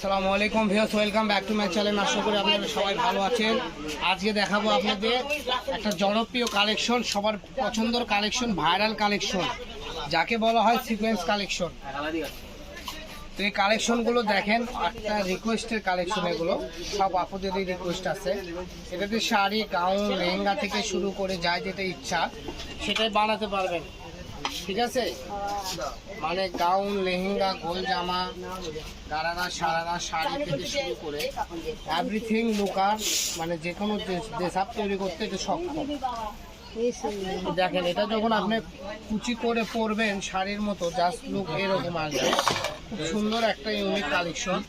আসসালামু আলাইকুম viewers, welcome back to my channel. আশা করি আপনারা সবাই ভালো আছেন। আজকে দেখাবো আপনাদের একটা জনপ্রিয় কালেকশন, সবার পছন্দের কালেকশন, ভাইরাল কালেকশন, যাকে বলা হয় সিকোয়েন্স কালেকশন। তো এই কালেকশনগুলো দেখেন, একটা রিকোয়েস্টের কালেকশন এগুলো। সব আপুদেরই রিকোয়েস্ট আছে। এটাতে শাড়ি, গাউন, লেহেঙ্গা থেকে শুরু করে যা যেটা ইচ্ছা, সেটাই বানাতে পারবেন। ঠিক আছে? মানে গাউন লেহেঙ্গা, গোল জামা গারারা সারারা, শাড়ি থেকে শুরু করে এভরিথিং লুকার মানে যে কোনো ড্রেস তৈরি করতে এটা সক্ষম। দেখেন, এটা যখন আপনি কুচি করে পরবেন শাড়ির মতো জাস্ট লুক এরকম আসবে। খুব সুন্দর একটা ইউনিক কালেকশন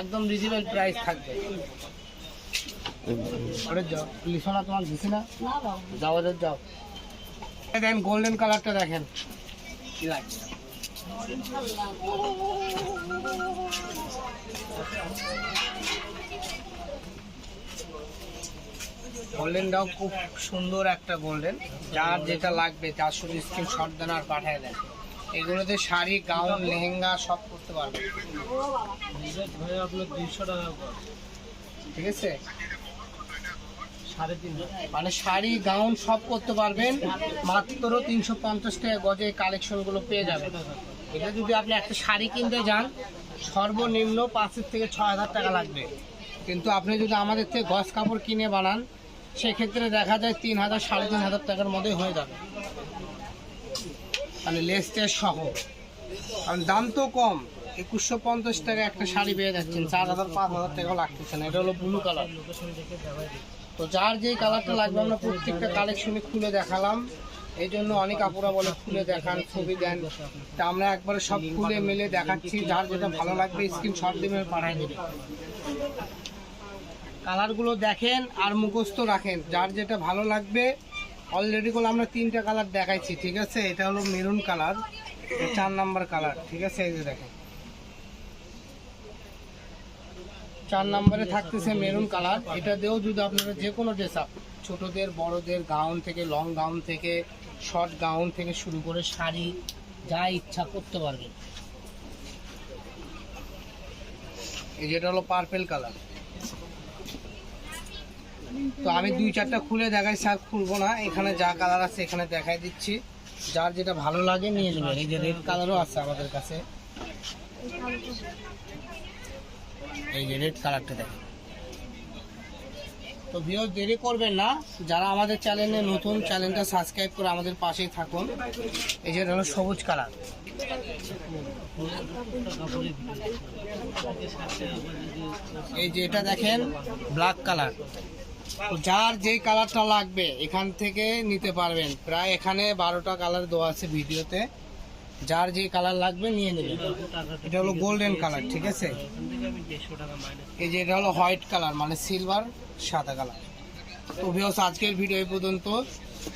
একদম রিজনেবল প্রাইস থাকবে। লিসনা তোমার দিছি না? যাও ওদের যাও। দেখেন গোল্ডেন কালারটা দেখেন। কি লাগছে? গোল্ডেনটাও খুব সুন্দর একটা গোল্ডেন যার যেটা লাগবে তার শুধু স্ক্রিন শট দেন আর পাঠিয়ে দেন। এগুলোতে শাড়ি গাউন লেহেঙ্গা সব করতে পারবে ঠিক আছে? মানে শাড়ি, গাউন সব করতে পারবেন, মাত্র তিনশো পঞ্চাশ টাকা গজে কালেকশনগুলো পেয়ে যাবেন। এটা যদি আপনি একটা শাড়ি কিনতে যান, সর্বনিম্ন পাঁচের থেকে ছয় হাজার টাকা লাগবে। কিন্তু আপনি যদি আমাদের থেকে গজ কাপড় কিনে বানান, সেক্ষেত্রে দেখা যায় তিন হাজার, সাড়ে তিন হাজার টাকার মধ্যে হয়ে যাবে। মানে লেস টেস সহ। কারণ দাম তো কম, একুশশো পঞ্চাশ টাকা একটা শাড়ি পেয়ে যাচ্ছেন, চার হাজার, পাঁচ হাজার টাকাও লাগতেছে না, এটা হলো ব্লু কালার তো যার যে কালারটা লাগবে, আমরা প্রত্যেকটা কালেকশনে খুলে দেখালাম। এই জন্য অনেক আপুরা বলে খুলে দেখান, ছবি দেন। তা আমরা একবারে সব খুলে মেলে দেখাচ্ছি। যার যেটা ভালো লাগবে স্ক্রিন শট দিয়ে পাঠাই দেবে। কালারগুলো দেখেন আর মুখস্থ রাখেন। যার যেটা ভালো লাগবে অলরেডি করে আমরা তিনটা কালার দেখাইছি, ঠিক আছে? এটা হলো মেরুন কালার চার নাম্বার কালার ঠিক আছে? এই যে দেখেন। চার নম্বরে থাকতেছে মেরুন কালার। এটা দিয়েও যদি আপনারা যে কোনো ড্রেস আপ ছোটদের, বড়দের গাউন থেকে লং গাউন থেকে শর্ট গাউন থেকে শুরু করে শাড়ি, যা ইচ্ছা করতে পারবেন। এই যেটা হলো পার্পেল কালার তো আমি দুই চারটা খুলে দেখাই, স্যার খুলবো না। এখানে যা কালার আছে এখানে দেখাই দিচ্ছি। যার যেটা ভালো লাগে নিয়ে নেবেন। এই যে রেড কালারও আছে আমাদের কাছে। এই যে রেড কালারটা দেখেন। তো ভিডিও দেরি করবেন না, যারা আমাদের চ্যানেলে নতুন চ্যানেলটা সাবস্ক্রাইব করে আমাদের পাশেই থাকুন। এই যে হলো সবুজ কালার এই যে এটা দেখেন ব্ল্যাক কালার যার যেই কালারটা লাগবে, এখান থেকে নিতে পারবেন। প্রায় এখানে বারোটা কালার দেওয়া আছে ভিডিওতে যার যে কালার লাগবে নিয়ে নেবেন এটা হলো গোল্ডেন কালার ঠিক আছে? এই যে এটা হলো হোয়াইট কালার মানে সিলভার সাদা কালার তো ভিওস আজকের ভিডিও এই পর্যন্ত।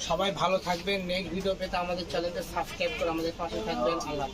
সবাই ভালো থাকবেন। নেক্সট ভিডিও পেতে আমাদের চ্যানেলটা সাবস্ক্রাইব করে আমাদের পাশে থাকবেন। আল্লাহ